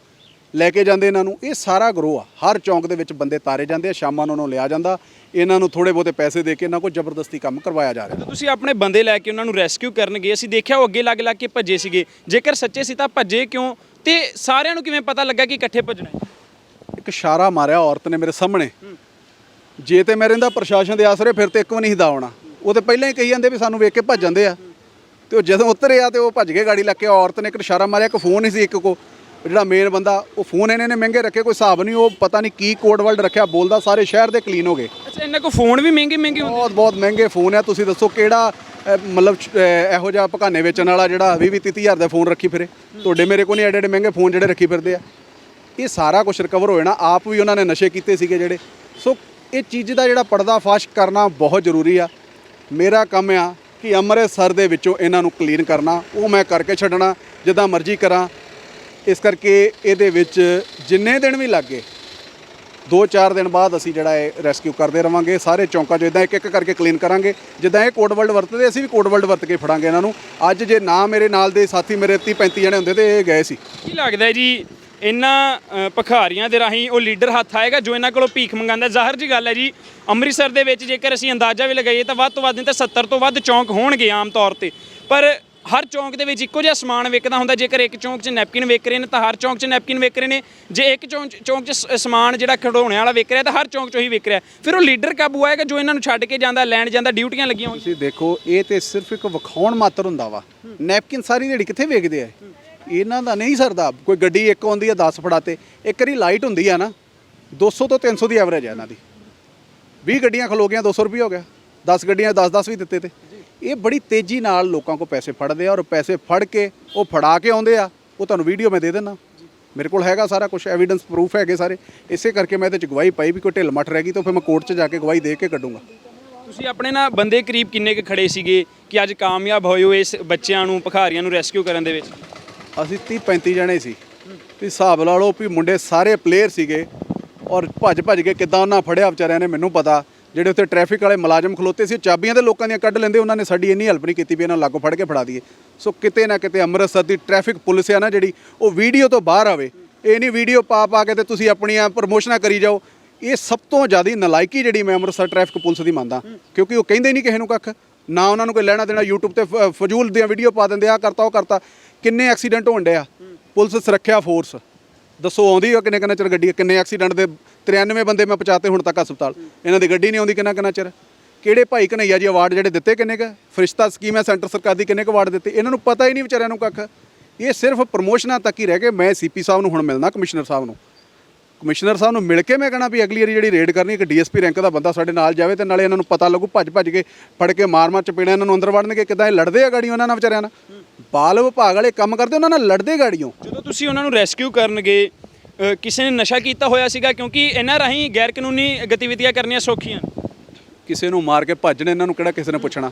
Speaker 1: ਲੈ ਕੇ ਜਾਂਦੇ ਇਹਨਾਂ ਨੂੰ। ਇਹ ਸਾਰਾ ਗਰੋਹ ਆ। ਹਰ ਚੌਂਕ ਦੇ ਵਿੱਚ ਬੰਦੇ ਤਾਰੇ ਜਾਂਦੇ ਆ ਸ਼ਾਮਾਂ ਨੂੰ ਉਹਨਾਂ ਨੂੰ ਲਿਆ ਜਾਂਦਾ। ਇਹਨਾਂ ਨੂੰ ਥੋੜੇ ਬਹੁਤੇ ਪੈਸੇ ਦੇ ਕੇ ਇਹਨਾਂ ਕੋਲ ਜ਼ਬਰਦਸਤੀ ਕੰਮ ਕਰਵਾਇਆ ਜਾ ਰਿਹਾ।
Speaker 2: ਤੁਸੀਂ ਆਪਣੇ ਬੰਦੇ ਲੈ ਕੇ ਉਹਨਾਂ ਨੂੰ ਰੈਸਕਿਊ ਕਰਨ ਗਏ ਅਸੀਂ ਦੇਖਿਆ ਉਹ ਅੱਗੇ ਲੱਗ ਲੱਗ ਕੇ ਭੱਜੇ ਸੀਗੇ। ਜੇਕਰ ਸੱਚੇ ਸੀ ਤਾਂ ਭੱਜੇ ਕਿਉਂ? ਤੇ ਸਾਰਿਆਂ ਨੂੰ ਕਿਵੇਂ ਪਤਾ ਲੱਗਾ ਕਿ ਇਕੱਠੇ ਭੱਜਣਾ ਹੈ?
Speaker 1: ਇੱਕ ਇਸ਼ਾਰਾ ਮਾਰਿਆ ਔਰਤ ਨੇ ਮੇਰੇ ਸਾਹਮਣੇ। ਜੇ ਤੇ ਮੈਂ ਰਹਿੰਦਾ ਪ੍ਰਸ਼ਾਸਨ ਦੇ ਆਸਰੇ ਫਿਰ ਤੇ ਇੱਕ ਵੀ ਨਹੀਂ ਦਾ ਆਉਣਾ ਉਹ ਤੇ ਪਹਿਲਾਂ ਹੀ ਕਹੀ ਜਾਂਦੇ ਵੀ ਸਾਨੂੰ ਵੇਖ ਕੇ ਭੱਜ ਜਾਂਦੇ ਆ। ਤੇ ਉਹ ਜਦੋਂ ਉਤਰਿਆ ਤੇ ਉਹ ਭੱਜ ਕੇ ਗਾੜੀ ਲੱਗ ਕੇ ਔਰਤ ਨੇ ਇੱਕ ਇਸ਼ਾਰਾ ਮਾਰਿਆ ਇੱਕ ਫੋਨ ਹੀ ਸੀ ਇੱਕ ਕੋ। ਜਿਹੜਾ ਮੇਨ ਬੰਦਾ ਉਹ ਫੋਨ ਇਹਨੇ ਨੇ ਮਹਿੰਗੇ ਰੱਖੇ ਕੋਈ ਹਿਸਾਬ ਨਹੀਂ ਉਹ ਪਤਾ ਨਹੀਂ ਕੀ ਕੋਡ ਵਰਡ ਰੱਖਿਆ ਬੋਲਦਾ ਸਾਰੇ ਸ਼ਹਿਰ ਦੇ ਕਲੀਨ ਹੋ ਗਏ।
Speaker 2: ਅੱਛਾ ਇਹਨਾਂ ਕੋਲ ਫੋਨ ਵੀ ਮਹਿੰਗੇ ਮਹਿੰਗੇ ਹੁੰਦੇ?
Speaker 1: ਬਹੁਤ ਬਹੁਤ ਮਹਿੰਗੇ ਫੋਨ ਆ ਤੁਸੀਂ ਦੱਸੋ ਕਿਹੜਾ ਅਹ, ਮਤਲਬ ਅਹ, ਇਹੋ ਜਿਹਾ ਭਕਾਨੇ ਵੇਚਣ ਵਾਲਾ ਜਿਹੜਾ 20 20 ਹਜ਼ਾਰ ਦਾ ਫੋਨ ਰੱਖੀ ਫਿਰੇ। ਤੁਹਾਡੇ ਮੇਰੇ ਕੋਲ ਨਹੀਂ ਐਡੇ ਐਡੇ ਮਹਿੰਗੇ ਫੋਨ ਜਿਹੜੇ ਰੱਖੀ ਫਿਰਦੇ ਆ। ਇਹ ਸਾਰਾ ਕੁਝ ਰਿਕਵਰ ਹੋ ਜਾਣਾ ਆਪ ਵੀ ਉਹਨਾਂ ਨੇ ਨਸ਼ੇ ਕੀਤੇ ਸੀਗੇ ਜਿਹੜੇ। ਸੋ ਇਹ ਚੀਜ਼ ਦਾ ਜਿਹੜਾ ਪਰਦਾ ਫਾਸ਼ ਕਰਨਾ ਬਹੁਤ ਜ਼ਰੂਰੀ ਆ। ਮੇਰਾ ਕੰਮ ਆ ਕਿ ਅੰਮ੍ਰਿਤਸਰ ਦੇ ਵਿੱਚੋਂ ਇਹਨਾਂ ਨੂੰ ਕਲੀਨ ਕਰਨਾ। ਉਹ ਮੈਂ ਕਰਕੇ ਛੱਡਣਾ ਜਿੱਦਾਂ ਮਰਜ਼ੀ ਕਰਾਂ। ਇਸ ਕਰਕੇ ਇਹਦੇ ਵਿੱਚ ਜਿੰਨੇ ਦਿਨ ਵੀ ਲੱਗੇ ਦੋ ਚਾਰ ਦਿਨ ਬਾਅਦ ਅਸੀਂ ਜਿਹੜਾ ਇਹ ਰੈਸਕਿਊ ਕਰਦੇ ਰਵਾਂਗੇ ਸਾਰੇ ਚੌਂਕਾਂ 'ਚ ਇਦਾਂ ਇੱਕ ਇੱਕ ਕਰਕੇ ਕਲੀਨ ਕਰਾਂਗੇ। ਜਿੱਦਾਂ ਇਹ ਕੋਡ ਵਰਲਡ ਵਰਤਦੇ ਅਸੀਂ ਵੀ ਕੋਡ ਵਰਲਡ ਵਰਤ ਕੇ ਫੜਾਂਗੇ ਇਹਨਾਂ ਨੂੰ। ਅੱਜ ਜੇ ਨਾ ਮੇਰੇ ਨਾਲ ਦੇ ਸਾਥੀ ਮੇਰੇ 30 35 ਜਣੇ ਹੁੰਦੇ ਤੇ ਇਹ ਗਏ ਸੀ।
Speaker 2: ਕੀ ਲੱਗਦਾ ਜੀ ਇਹਨਾਂ ਅ, ਭਿਖਾਰੀਆਂ ਦੇ ਰਾਹੀਂ ਉਹ ਲੀਡਰ ਹੱਥ ਆਏਗਾ ਜੋ ਇਹਨਾਂ ਕੋਲੋਂ ਭੀਖ ਮੰਗਾਉਂਦਾ? ਜ਼ਾਹਰ ਜੀ ਗੱਲ ਹੈ ਜੀ ਅੰਮ੍ਰਿਤਸਰ ਦੇ ਵਿੱਚ ਜੇਕਰ ਅਸੀਂ ਅੰਦਾਜ਼ਾ ਵੀ ਲਗਾਈਏ ਤਾਂ ਵੱਧ ਤੋਂ ਵੱਧ ਨਹੀਂ ਤਾਂ 70 ਤੋਂ ਵੱਧ ਚੌਂਕ ਹੋਣਗੇ ਆਮ ਤੌਰ ਤੇ। ਪਰ ਹਰ ਚੌਂਕ ਦੇ ਵਿੱਚ ਇੱਕੋ ਜਿਹਾ ਸਮਾਨ ਵਿਕਦਾ ਹੁੰਦਾ, ਜੇਕਰ ਇੱਕ ਚੌਂਕ 'ਚ ਨੈਪਕਿਨ ਵਿਕ ਰਹੇ ਨੇ, ਤਾਂ ਹਰ ਚੌਂਕ 'ਚ ਨੈਪਕਿਨ ਵਿਕ ਰਹੇ ਨੇ। ਜੇ ਇੱਕ ਚੌਂਕ ਚੌਂਕ 'ਚ ਸ- ਸਮਾਨ ਜਿਹੜਾ ਖਿਡੌਣੇ ਵਾਲਾ ਵਿਕ ਰਿਹਾ, ਤਾਂ ਹਰ ਚੌਂਕ 'ਚ ਹੀ ਵਿਕ ਰਿਹਾ। ਫਿਰ ਉਹ ਲੀਡਰ ਕਾਬੂ ਆਏਗਾ ਜੋ ਇਹਨਾਂ ਨੂੰ ਛੱਡ ਕੇ ਜਾਂਦਾ, ਲੈਣ ਜਾਂਦਾ, ਡਿਊਟੀਆਂ ਲੱਗੀਆਂ ਹੋਈਆਂ?
Speaker 1: ਤੁਸੀਂ ਦੇਖੋ, ਇਹ ਤੇ ਸਿਰਫ ਇੱਕ ਵਿਖਾਉਣ ਮਾਤਰ ਹੁੰਦਾ ਵਾ। ਨੈਪਕਿਨ ਸਾਰੀ ਦਿਹਾੜੀ ਕਿੱਥੇ ਵੇਚਦੇ ਆ? ਇਹਨਾਂ ਦਾ ਨਹੀਂ ਸਰਦਾ। ਕੋਈ ਗੱਡੀ ਇੱਕ ਆਉਂਦੀ ਆ 10 ਫੜਾਤੇ। ਇੱਕ ਵਾਰੀ ਲਾਈਟ ਹੁੰਦੀ ਆ ਨਾ 200 ਤੋਂ 300 ਦੀ ਐਵਰੇਜ ਹੈ ਇਹਨਾਂ ਦੀ। 20 ਗੱਡੀਆਂ ਖਲੋ ਗਈਆਂ 200 ਰੁਪਏ ਹੋ ਗਿਆ। 10 ਗੱਡੀਆਂ 10-10 ਵੀ ਦਿੱਤੇ ਤੇ। ਇਹ ਬੜੀ ਤੇਜ਼ੀ ਨਾਲ ਲੋਕਾਂ ਕੋ ਪੈਸੇ ਫੜਦੇ ਆ ਔਰ ਪੈਸੇ ਫੜ ਕੇ ਉਹ ਫੜਾ ਕੇ ਆਉਂਦੇ ਆ। ਉਹ ਤੁਹਾਨੂੰ ਵੀਡੀਓ ਮੈਂ ਦੇ ਦਿੰਦਾ। ਮੇਰੇ ਕੋਲ ਹੈਗਾ ਸਾਰਾ ਕੁਝ ਐਵੀਡੈਂਸ ਪ੍ਰੂਫ ਹੈਗੇ ਸਾਰੇ। ਇਸੇ ਕਰਕੇ ਮੈਂ ਇਹਦੇ ਚ ਗਵਾਹੀ ਪਾਈ ਵੀ ਕੋਈ ਢਿੱਲ ਮੱਠ ਰਹਿ ਗਈ ਤਾਂ ਫਿਰ ਮੈਂ ਕੋਰਟ 'ਚ ਜਾ ਕੇ ਗਵਾਹੀ ਦੇ ਕੇ ਕੱਢੂੰਗਾ।
Speaker 2: ਤੁਸੀਂ ਆਪਣੇ ਨਾਲ ਬੰਦੇ ਕਰੀਬ ਕਿੰਨੇ ਕੁ ਖੜੇ ਸੀਗੇ ਕਿ ਅੱਜ ਕਾਮਯਾਬ ਹੋਏ ਹੋ ਇਸ ਬੱਚਿਆਂ ਨੂੰ ਭਿਖਾਰੀਆਂ ਨੂੰ ਰੈਸਕਿਊ ਕਰਨ ਦੇ ਵਿੱਚ?
Speaker 1: ਅਸੀਂ 30 35 ਜਣੇ ਸੀ। ਤੇ ਹਿਸਾਬ ਲਾ ਲਓ ਵੀ ਮੁੰਡੇ ਸਾਰੇ ਪਲੇਅਰ ਸੀਗੇ। ਔਰ ਭੱਜ ਭੱਜ ਕੇ ਕਿੱਦਾਂ ਉਹਨਾਂ ਫੜਿਆ ਵਿਚਾਰਿਆਂ ਨੇ ਮੈਨੂੰ ਪਤਾ। ਜਿਹੜੇ ਉੱਥੇ ਟ੍ਰੈਫਿਕ ਵਾਲੇ ਮੁਲਾਜ਼ਮ ਖਲੋਤੇ ਸੀ, ਉਹ ਚਾਬੀਆਂ ਦੇ ਲੋਕਾਂ ਦੀਆਂ ਕੱਢ ਲੈਂਦੇ, ਉਹਨਾਂ ਨੇ ਸਾਡੀ ਇੰਨੀ ਹੈਲਪ ਨਹੀਂ ਕੀਤੀ ਵੀ ਇਹਨਾਂ ਨੂੰ ਲਾਗੋਂ ਫੜ ਕੇ ਫੜਾ ਦਈਏ। ਸੋ ਕਿਤੇ ਨਾ ਕਿਤੇ ਅੰਮ੍ਰਿਤਸਰ ਦੀ ਟ੍ਰੈਫਿਕ ਪੁਲਿਸ ਆ ਨਾ ਜਿਹੜੀ, ਉਹ ਵੀਡੀਓ ਤੋਂ ਬਾਹਰ ਆਵੇ। ਇਹ ਨਹੀਂ ਵੀਡੀਓ ਪਾ ਪਾ ਕੇ ਤੇ ਤੁਸੀਂ ਆਪਣੀਆਂ ਪ੍ਰਮੋਸ਼ਨਾਂ ਕਰੀ ਜਾਓ। ਇਹ ਸਭ ਤੋਂ ਜ਼ਿਆਦਾ ਨਲਾਇਕੀ ਜਿਹੜੀ ਮੈਂ ਅੰਮ੍ਰਿਤਸਰ ਟ੍ਰੈਫਿਕ ਪੁਲਿਸ ਦੀ ਮੰਨਦਾ। ਕਿਉਂਕਿ ਉਹ ਕਹਿੰਦੇ ਹੀ ਨਹੀਂ ਕਿਸੇ ਨੂੰ ਕੱਖ। ਨਾ ਉਹਨਾਂ ਨੂੰ ਕੋਈ ਲੈਣਾ ਦੇਣਾ, YouTube ਤੇ ਫਜ਼ੂਲ ਦੀਆਂ ਵੀਡੀਓ ਪਾ ਦਿੰਦੇ ਆ ਕਰਤਾ, ਉਹ ਕਰਤਾ। ਕਿੰਨੇ ਐਕਸੀਡੈਂਟ ਹੋਣ ਡਿਆ ਪੁਲਿਸ ਸੁਰੱਖਿਆ ਫੋਰਸ ਦੱਸੋ ਆਉਂਦੀ ਆ ਕਿੰਨੇ ਕਿੰਨੇ ਚਿਰ ਗੱਡੀ, ਕਿੰਨੇ ਐਕਸੀਡੈਂਟ ਦੇ 93 ਬੰਦੇ ਮੈਂ ਪਹੁੰਚਾਤੇ ਹੁਣ ਤੱਕ ਹਸਪਤਾਲ। ਇਹਨਾਂ ਦੀ ਗੱਡੀ ਨਹੀਂ ਆਉਂਦੀ ਕਿੰਨਾ ਕਿੰਨਾ ਚਿਰ। ਕਿਹੜੇ ਭਾਈ ਕਨਈਆ ਜੀ ਅਵਾਰਡ ਜਿਹੜੇ ਦਿੱਤੇ ਕਿੰਨੇ ਕ? ਫਰਿਸ਼ਤਾ ਸਕੀਮ ਹੈ, ਸੈਂਟਰ ਸਰਕਾਰ ਦੀ ਕਿੰਨੇ ਕ ਅਵਾਰਡ ਦਿੱਤੇ? ਇਹਨਾਂ ਨੂੰ ਪਤਾ ਹੀ ਨਹੀਂ ਵਿਚਾਰਿਆਂ ਨੂੰ ਕੱਖ। ਇਹ ਸਿਰਫ ਪ੍ਰਮੋਸ਼ਨਾਂ ਤੱਕ ਹੀ ਰਹਿ ਗਏ। ਮੈਂ ਸੀਪੀ ਸਾਹਿਬ ਨੂੰ ਹੁਣ ਮਿਲਣਾ, ਕਮਿਸ਼ਨਰ ਸਾਹਿਬ ਨੂੰ। ਕਮਿਸ਼ਨਰ ਸਾਹਿਬ ਨੂੰ ਮਿਲ ਕੇ ਮੈਂ ਕਹਣਾ ਵੀ ਅਗਲੀ ਵਾਰੀ ਜਿਹੜੀ ਰੇਡ ਕਰਨੀ, ਇੱਕ ਡੀਐਸਪੀ ਰੈਂਕ ਦਾ ਬੰਦਾ ਸਾਡੇ ਨਾਲ ਜਾਵੇ ਤੇ ਨਾਲੇ ਇਹਨਾਂ ਨੂੰ ਪਤਾ ਲੱਗੂ, ਭੱਜ ਭੱਜ ਕੇ ਫੜ ਕੇ ਮਾਰ ਮਾਰ ਚਪੇੜਾ ਇਹਨਾਂ ਨੂੰ ਅੰਦਰ ਵੜਨਗੇ, ਕਿਦਾਂ ਇਹ ਲੜਦੇ ਆ ਗਾੜੀ ਉਹਨਾਂ ਨਾਲ ਵਿਚਾਰਿਆਂ ਨਾਲ? ਬਾਲ ਵਿਭਾਗ ਵਾਲੇ ਕੰਮ ਕਰਦੇ, ਉਹਨਾਂ ਨਾਲ ਲੜਦੇ ਗਾੜੀਆਂ।
Speaker 2: ਜਦੋਂ ਤੁਸੀਂ ਉਹਨਾਂ ਨੂੰ ਰੈਸਕਿਊ ਕਰਨਗੇ ਕਿਸੇ ਨੇ ਨਸ਼ਾ ਕੀਤਾ ਹੋਇਆ ਸੀਗਾ ਕਿਉਂਕਿ ਇਹਨਾਂ ਰਾਹੀਂ ਗੈਰ ਕਾਨੂੰਨੀ ਗਤੀਵਿਧੀਆਂ ਕਰਨੀਆਂ ਸੌਖੀਆਂ।
Speaker 1: ਕਿਸੇ ਨੂੰ ਮਾਰ ਕੇ ਭੱਜਣ, ਇਹਨਾਂ ਨੂੰ ਕਿਹੜਾ ਕਿਸੇ ਨੇ ਪੁੱਛਣਾ?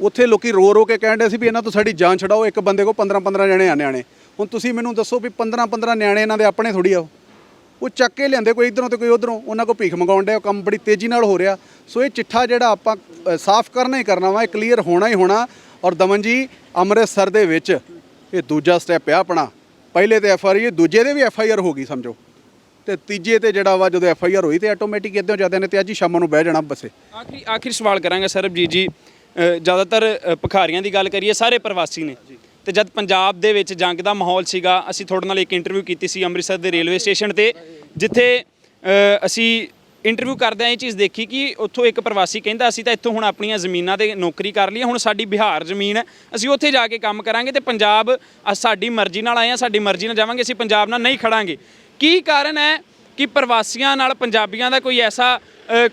Speaker 1: ਉੱਥੇ ਲੋਕੀ ਰੋ ਰੋ ਕੇ ਕਹਿੰਦੇ ਸੀ ਵੀ ਇਹਨਾਂ ਤੋਂ ਸਾਡੀ ਜਾਨ ਛਡਾਓ, ਇੱਕ ਬੰਦੇ ਕੋ 15 15 ਜਣੇ ਆ ਨਿਆਣੇ। ਹੁਣ ਤੁਸੀਂ ਮੈਨੂੰ ਦੱਸੋ ਵੀ 15 15 ਨਿਆਣੇ ਇਹਨਾਂ ਦੇ ਆਪਣੇ ਥੋੜੀ ਆ ਉਹ। ਚੱਕ ਕੇ ਲਿਆਂਦੇ ਕੋਈ ਇਧਰੋਂ ਤੇ ਕੋਈ ਉਧਰੋਂ, ਉਹਨਾਂ ਕੋ ਭੀਖ ਮੰਗਾਉਣ ਡਿਆ ਉਹ ਕੰਮ ਬੜੀ ਤੇਜ਼ੀ ਨਾਲ ਹੋ ਰਿਹਾ। ਸੋ ਇਹ ਚਿੱਠਾ ਜਿਹੜਾ ਆਪਾਂ ਸਾਫ਼ ਕਰਨਾ ਹੀ ਕਰਨਾ ਵਾ, ਇਹ ਕਲੀਅਰ ਹੋਣਾ ਹੀ ਹੋਣਾ। ਔਰ ਦਮਨ ਜੀ, ਅੰਮ੍ਰਿਤਸਰ ਦੇ ਵਿੱਚ ਇਹ ਦੂਜਾ ਸਟੈਪ ਆ ਆਪਣਾ। ਪਹਿਲੇ ਤੇ ਐਫ ਆਈ ਆਰ ਦੂਜੇ ਦੇ ਵੀ ਐਫ ਆਈ ਆਰ ਹੋ ਗਈ ਸਮਝੋ। ਤੇ ਤੀਜੇ ਤੇ ਜਿਹੜਾ ਵਾ ਜਦੋਂ ਐਫ ਆਈ ਆਰ ਹੋਈ ਤੇ ਆਟੋਮੈਟਿਕ ਇਦਾਂ ਜਾਂਦੇ ਨੇ ਤੇ ਅੱਜ ਹੀ ਸ਼ਾਮ ਨੂੰ ਬਹਿ ਜਾਣਾ ਬੱਸੇ।
Speaker 2: ਆਖਰੀ ਆਖਰੀ ਸਵਾਲ ਕਰਾਂਗਾ ਸਰਬਜੀਤ ਜੀ। ਜ਼ਿਆਦਾਤਰ ਭਿਖਾਰੀਆਂ ਦੀ ਗੱਲ ਕਰੀਏ ਸਾਰੇ ਪ੍ਰਵਾਸੀ ਨੇ। ਤੇ ਜਦ ਪੰਜਾਬ ਦੇ ਵਿੱਚ ਜੰਗ ਦਾ ਮਾਹੌਲ ਸੀਗਾ ਅਸੀਂ ਤੁਹਾਡੇ ਨਾਲ ਇੱਕ ਇੰਟਰਵਿਊ ਕੀਤੀ ਸੀ ਅੰਮ੍ਰਿਤਸਰ ਦੇ ਰੇਲਵੇ ਸਟੇਸ਼ਨ ਤੇ ਜਿੱਥੇ ਅਸੀਂ ਇੰਟਰਵਿਊ ਕਰਦਿਆਂ ਇਹ ਚੀਜ਼ ਦੇਖੀ ਕਿ ਉੱਥੋਂ ਇੱਕ ਪ੍ਰਵਾਸੀ ਕਹਿੰਦਾ ਅਸੀਂ ਤਾਂ ਇੱਥੋਂ ਹੁਣ ਆਪਣੀਆਂ ਜ਼ਮੀਨਾਂ ਤੇ ਨੌਕਰੀ ਕਰ ਲਈ ਹੁਣ ਸਾਡੀ ਬਿਹਾਰ ਜ਼ਮੀਨ ਹੈ ਅਸੀਂ ਉੱਥੇ ਜਾ ਕੇ ਕੰਮ ਕਰਾਂਗੇ ਤੇ ਪੰਜਾਬ ਅ, ਸਾਡੀ ਮਰਜ਼ੀ ਨਾਲ ਆਏ ਆ ਸਾਡੀ ਮਰਜ਼ੀ ਨਾਲ ਜਾਵਾਂਗੇ ਅਸੀਂ ਪੰਜਾਬ ਨਾਲ ਨਹੀਂ ਖੜਾਂਗੇ। ਕੀ ਕਾਰਨ ਹੈ ਕਿ ਪ੍ਰਵਾਸੀਆਂ ਨਾਲ ਪੰਜਾਬੀਆਂ ਦਾ ਕੋਈ ਐਸਾ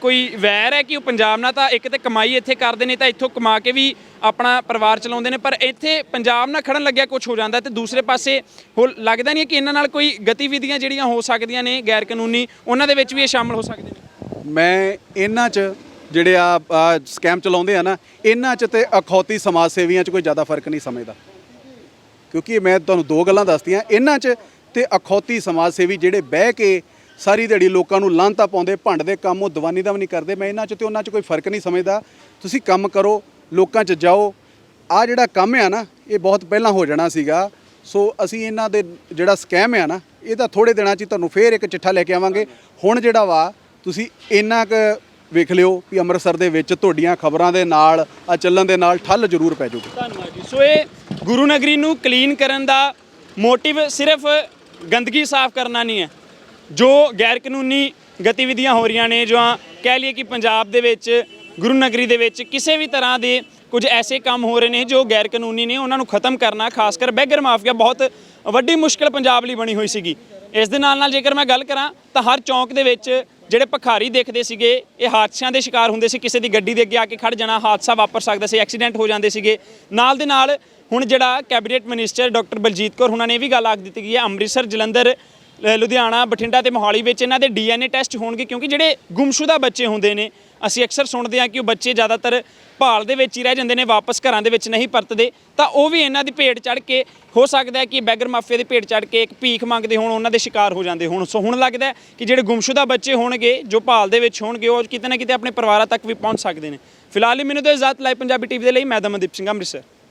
Speaker 2: ਕੋਈ ਵੈਰ ਹੈ ਕਿ ਉਹ ਪੰਜਾਬ ਨਾਲ ਤਾਂ ਇੱਕ ਤੇ ਕਮਾਈ ਇੱਥੇ ਕਰਦੇ ਨੇ ਤਾਂ ਇੱਥੋਂ ਕਮਾ ਕੇ ਵੀ ਆਪਣਾ ਪਰਿਵਾਰ ਚਲਾਉਂਦੇ ਨੇ, ਪਰ ਇੱਥੇ ਪੰਜਾਬ ਨਾਲ ਖੜਨ ਲੱਗਿਆ ਕੁਝ ਹੋ ਜਾਂਦਾ ਤੇ ਦੂਸਰੇ ਪਾਸੇ ਹੋ, ਲੱਗਦਾ ਨਹੀਂ ਕਿ ਇਹਨਾਂ ਨਾਲ ਕੋਈ ਗਤੀਵਿਧੀਆਂ ਜਿਹੜੀਆਂ ਹੋ ਸਕਦੀਆਂ ਨੇ ਗੈਰ ਕਾਨੂੰਨੀ ਉਹਨਾਂ ਦੇ ਵਿੱਚ ਵੀ ਇਹ ਸ਼ਾਮਲ ਹੋ ਸਕਦੇ ਨੇ?
Speaker 1: ਮੈਂ ਇਹਨਾਂ 'ਚ ਜਿਹੜੇ ਆ ਆ ਸਕੈਮ ਚਲਾਉਂਦੇ ਆ ਨਾ, ਇਹਨਾਂ 'ਚ ਤੇ ਅਖੌਤੀ ਸਮਾਜ ਸੇਵੀਆਂ 'ਚ ਕੋਈ ਜ਼ਿਆਦਾ ਫ਼ਰਕ ਨਹੀਂ ਸਮਝਦਾ। ਕਿਉਂਕਿ ਮੈਂ ਤੁਹਾਨੂੰ ਦੋ ਗੱਲਾਂ ਦੱਸਤੀਆਂ, ਇਹਨਾਂ 'ਚ ਤੇ ਅਖੌਤੀ ਸਮਾਜ ਸੇਵੀ ਜਿਹੜੇ ਬਹਿ ਕੇ ਸਾਰੀ ਦਿਹਾੜੀ ਲੋਕਾਂ ਨੂੰ ਲਾਂਤਾ ਪਾਉਂਦੇ ਭੰਡ ਦੇ ਕੰਮ ਉਹ ਦਵਾਨੀ ਦਾ ਵੀ ਨਹੀਂ ਕਰਦੇ। ਮੈਂ ਇਹਨਾਂ 'ਚ ਤੇ ਉਹਨਾਂ 'ਚ ਕੋਈ ਫ਼ਰਕ ਨਹੀਂ ਸਮਝਦਾ। ਤੁਸੀਂ ਕੰਮ ਕਰੋ, ਲੋਕਾਂ 'ਚ ਜਾਓ। ਆ ਜਿਹੜਾ ਕੰਮ ਆ ਨਾ, ਇਹ ਬਹੁਤ ਪਹਿਲਾਂ ਹੋ ਜਾਣਾ ਸੀਗਾ। ਸੋ ਅਸੀਂ ਇਹਨਾਂ ਦੇ ਜਿਹੜਾ ਸਕੈਮ ਆ ਨਾ, ਇਹ ਤਾਂ ਥੋੜੇ ਦਿਨਾਂ 'ਚ ਹੀ ਤੁਹਾਨੂੰ ਫੇਰ ਇੱਕ ਚਿੱਠਾ ਲੈ ਕੇ ਆਵਾਂਗੇ। ਹੁਣ ਜਿਹੜਾ ਵਾ, ਤੁਸੀਂ ਇੰਨਾ ਕੁ ਵੇਖ ਲਿਓ ਵੀ ਅੰਮ੍ਰਿਤਸਰ ਦੇ ਵਿੱਚ ਤੁਹਾਡੀਆਂ ਖਬਰਾਂ ਦੇ ਨਾਲ, ਆ ਚੱਲਣ ਦੇ ਨਾਲ ਠੱਲ ਜ਼ਰੂਰ ਪੈ ਜਾਊਗੀ।
Speaker 2: ਧੰਨਵਾਦ ਜੀ। ਸੋ ਇਹ ਗੁਰੂ ਨਗਰੀ ਨੂੰ ਕਲੀਨ ਕਰਨ ਦਾ ਮੋਟਿਵ ਸਿਰਫ ਗੰਦਗੀ ਸਾਫ਼ ਕਰਨਾ ਨਹੀਂ ਹੈ। ਜੋ ਗੈਰ ਕਾਨੂੰਨੀ ਗਤੀਵਿਧੀਆਂ ਹੋ ਰਹੀਆਂ ਨੇ, ਜਾਂ ਕਹਿ ਲਈਏ ਕਿ ਪੰਜਾਬ ਦੇ ਵਿੱਚ, ਗੁਰੂ ਨਗਰੀ ਦੇ ਵਿੱਚ ਕਿਸੇ ਵੀ ਤਰ੍ਹਾਂ ਦੇ ਕੁਝ ਐਸੇ ਕੰਮ ਹੋ ਰਹੇ ਨੇ ਜੋ ਗੈਰ ਕਾਨੂੰਨੀ ਨੇ, ਉਹਨਾਂ ਨੂੰ ਖਤਮ ਕਰਨਾ ਖਾਸ ਕਰ ਬੈਗਰ ਮਾਫੀਆ ਬਹੁਤ ਵੱਡੀ ਮੁਸ਼ਕਲ ਪੰਜਾਬ ਲਈ ਬਣੀ ਹੋਈ ਸੀਗੀ। ਇਸ ਦੇ ਨਾਲ ਨਾਲ ਜੇਕਰ ਮੈਂ ਗੱਲ ਕਰਾਂ, ਤਾਂ ਹਰ ਚੌਂਕ ਦੇ ਵਿੱਚ ਜਿਹੜੇ ਭਖਾਰੀ ਦੇਖਦੇ ਸੀਗੇ, ਇਹ ਹਾਦਸਿਆਂ ਦੇ ਸ਼ਿਕਾਰ ਹੁੰਦੇ ਸੀ। ਕਿਸੇ ਦੀ ਗੱਡੀ ਦੇ ਅੱਗੇ ਆ ਕੇ ਖੜ ਜਾਣਾ, ਹਾਦਸਾ ਵਾਪਰ ਸਕਦਾ ਸੀ, ਐਕਸੀਡੈਂਟ ਹੋ ਜਾਂਦੇ ਸੀਗੇ। ਨਾਲ ਦੇ ਨਾਲ ਹੁਣ ਜਿਹੜਾ cabinet minister doctor Baljit Kaur, ਉਹਨਾਂ ਨੇ ਇਹ ਵੀ ਗੱਲ ਆਖ ਦਿੱਤੀ ਗਈ ਹੈ ਅੰਮ੍ਰਿਤਸਰ, ਜਲੰਧਰ ਲੁਧਿਆਣਾ, ਬਠਿੰਡਾ ਤੇ ਮੋਹਾਲੀ ਵਿੱਚ ਇਹਨਾਂ ਦੇ ਡੀਐਨਏ ਟੈਸਟ ਹੋਣਗੇ ਕਿਉਂਕਿ ਜਿਹੜੇ ਗੁੰਮਸ਼ੁਦਾ ਬੱਚੇ ਹੁੰਦੇ ਨੇ, ਅਸੀਂ ਅਕਸਰ ਸੁਣਦੇ ਹਾਂ ਕਿ ਉਹ ਬੱਚੇ ਜ਼ਿਆਦਾਤਰ ਭਾਲ ਦੇ ਵਿੱਚ ਹੀ ਰਹਿ ਜਾਂਦੇ ਨੇ, ਵਾਪਸ ਘਰਾਂ ਦੇ ਵਿੱਚ ਨਹੀਂ ਪਰਤਦੇ, ਤਾਂ ਉਹ ਵੀ ਇਹਨਾਂ ਦੀ ਭੇਟ ਚੜ ਕੇ, ਹੋ ਸਕਦਾ ਹੈ ਕਿ ਬੈਗਰ ਮਾਫੀਆ ਦੀ ਭੇਟ ਚੜ ਕੇ ਇੱਕ ਭੀਖ ਮੰਗਦੇ ਹੋਣ, ਉਹਨਾਂ ਦੇ ਸ਼ਿਕਾਰ ਹੋ ਜਾਂਦੇ ਹੋਣ। ਸੋ ਹੁਣ ਲੱਗਦਾ ਕਿ ਜਿਹੜੇ ਗੁੰਮਸ਼ੁਦਾ ਬੱਚੇ ਹੋਣਗੇ, ਜੋ ਭਾਲ ਦੇ ਵਿੱਚ ਹੋਣਗੇ, ਉਹ ਕਿਤੇ ਨਾ ਕਿਤੇ ਆਪਣੇ ਪਰਿਵਾਰਾਂ ਤੱਕ ਵੀ ਪਹੁੰਚ ਸਕਦੇ ਨੇ। ਫਿਲਹਾਲ ਲਈ ਮੈਨੂੰ ਤਾਂ ਇਜਾਜ਼ਤ ਲਾਈਵ ਪੰਜਾਬੀ ਟੀਵੀ ਦੇ ਲਈ, ਮੈਂ ਦਮਨਦੀਪ ਸਿੰਘ, ਅੰਮ੍ਰਿਤਸਰ।